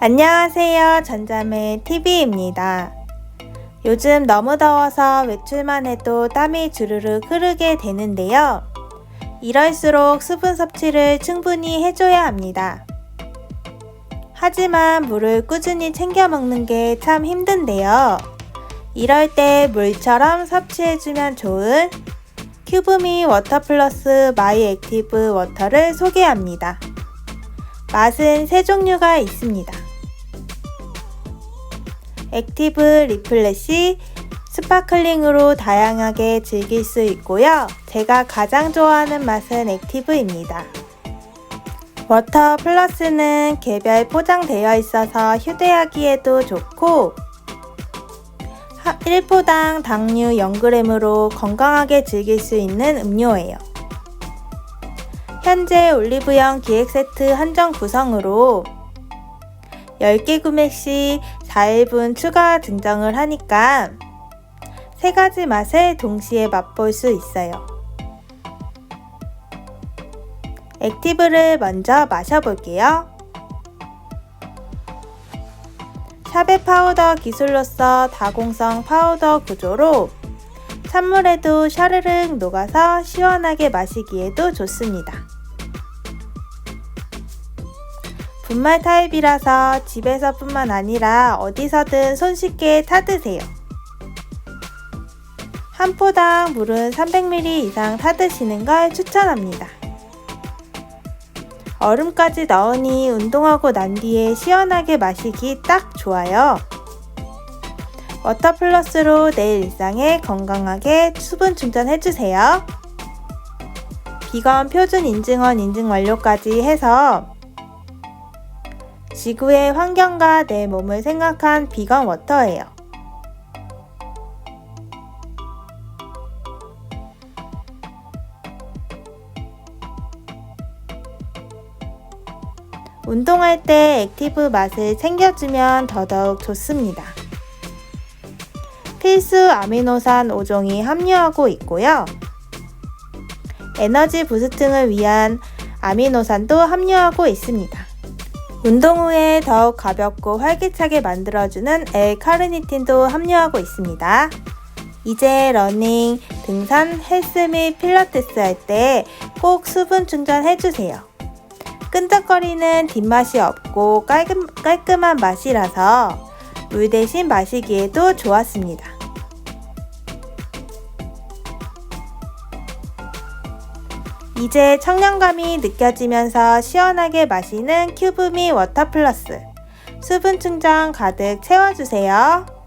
안녕하세요. 전자매 TV입니다. 요즘 너무 더워서 외출만 해도 땀이 주르륵 흐르게 되는데요. 이럴수록 수분 섭취를 충분히 해줘야 합니다. 하지만 물을 꾸준히 챙겨 먹는 게 참 힘든데요. 이럴 때 물처럼 섭취해주면 좋은 큐브미 워터 플러스 마이 액티브 워터를 소개합니다. 맛은 세 종류가 있습니다. 액티브 리플래시 스파클링으로 다양하게 즐길 수 있고요. 제가 가장 좋아하는 맛은 액티브입니다. 워터 플러스는 개별 포장되어 있어서 휴대하기에도 좋고 1포당 당류 0g으로 건강하게 즐길 수 있는 음료예요. 현재 올리브영 기획 세트 한정 구성으로 10개 구매 시 4일분 추가 증정을 하니까 세 가지 맛을 동시에 맛볼 수 있어요. 액티브를 먼저 마셔볼게요. 샤베 파우더 기술로서 다공성 파우더 구조로 찬물에도 샤르륵 녹아서 시원하게 마시기에도 좋습니다. 분말 타입이라서 집에서뿐만 아니라 어디서든 손쉽게 타드세요. 한 포당 물은 300ml 이상 타드시는 걸 추천합니다. 얼음까지 넣으니 운동하고 난 뒤에 시원하게 마시기 딱 좋아요. 워터 플러스로 내일 일상에 건강하게 수분 충전해주세요. 비건 표준 인증원 인증 완료까지 해서 지구의 환경과 내 몸을 생각한 비건 워터예요. 운동할 때 액티브 맛을 챙겨주면 더더욱 좋습니다. 필수 아미노산 5종이 함유하고 있고요. 에너지 부스팅을 위한 아미노산도 함유하고 있습니다. 운동 후에 더욱 가볍고 활기차게 만들어주는 L카르니틴도 함유하고 있습니다. 이제 러닝, 등산, 헬스 및 필라테스 할 때 꼭 수분 충전해주세요. 끈적거리는 뒷맛이 없고 깔끔, 깔끔한 맛이라서 물 대신 마시기에도 좋았습니다. 이제 청량감이 느껴지면서 시원하게 마시는 큐브미 워터 플러스 수분 충전 가득 채워주세요.